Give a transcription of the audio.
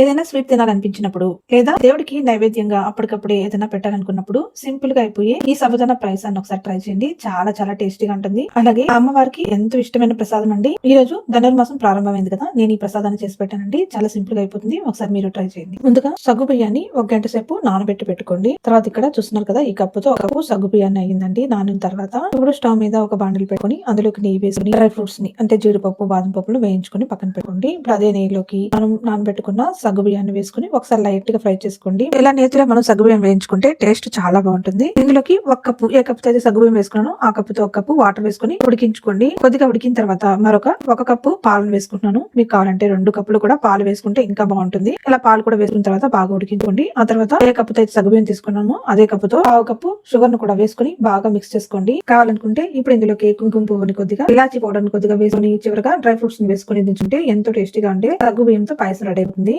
ఏదైనా స్వీట్ తినాలనిపించినప్పుడు లేదా దేవుడికి నైవేద్యంగా అప్పటికప్పుడే ఏదైనా పెట్టాలనుకున్నప్పుడు సింపుల్గా అయిపోయి ఈ సబదన ప్రైస్ అని ఒకసారి ట్రై చేయండి. చాలా చాలా టేస్టీగా ఉంటుంది. అలాగే అమ్మవారికి ఎంతో ఇష్టమైన ప్రసాదం అండి. ఈ రోజు ధనుర్మాసం ప్రారంభమైంది కదా నేను ఈ ప్రసాదాన్ని చేసి పెట్టానండి. చాలా సింపుల్గా అయిపోతుంది. ఒకసారి మీరు ట్రై చేయండి. ముందుగా సగ్గు బియ్యాన్ని ఒక గంట సేపు నానబెట్టి పెట్టుకోండి. తర్వాత ఇక్కడ చూస్తున్నారు కదా ఈ కప్పుతో ఒక కప్పు సగ్గు బియ్యాన్ని అయ్యిందండి. నానిన తర్వాత ఇప్పుడు స్టవ్ మీద ఒక బాండిల్ పెట్టుకొని అందులోకి నెయ్యి వేసుకుని డ్రై ఫ్రూట్స్ని అంటే జీడిపప్పు బాదం పప్పులు వేయించుకొని పక్కన పెట్టుకోండి. ఇప్పుడు అదే నెయ్యిలోకి మనం నానబెట్టుకున్న సగ్గు బియ్యాన్ని వేసుకుని ఒకసారి లైట్గా ఫ్రై చేసుకోండి. ఇలా నేతిలో మనం సగ్గు బియ్యం వేయించుకుంటే టేస్ట్ చాలా బాగుంటుంది. ఇందులోకి ఒక కప్పు ఏ కప్పు అయితే సగ్గు బియ్యం వేసుకున్నాను ఆ కప్పుతో ఒక కప్పు వాటర్ వేసుకుని ఉడికించుకోండి. కొద్దిగా ఉడికిన తర్వాత మరొక ఒక కప్పు పాలను వేసుకుంటున్నాను. మీకు కావాలంటే రెండు కప్పులు కూడా పాలు వేసుకుంటే ఇంకా బాగుంటుంది. ఇలా పాలు కూడా వేసుకున్న తర్వాత బాగా ఉడికించుకోండి. ఆ తర్వాత ఏ కప్పుతో అయితే సగ్గు బియ్యం తీసుకున్నాము అదే కప్పుతో పావు కప్పు షుగర్ను కూడా వేసుకుని బాగా మిక్స్ చేసుకోండి. కావాలనుకుంటే ఇప్పుడు ఇందులోకి కుంకుమ పువ్వుని కొద్దిగా ఇలాచి పౌడర్ని కొద్దిగా వేసుకుని చివరగా డ్రై ఫ్రూట్స్ని వేసుకుని దించుంటే ఎంతో టేస్టీగా ఉంటే సగ్గు బియ్యంతో పాయసం రెడీ అవుతుంది.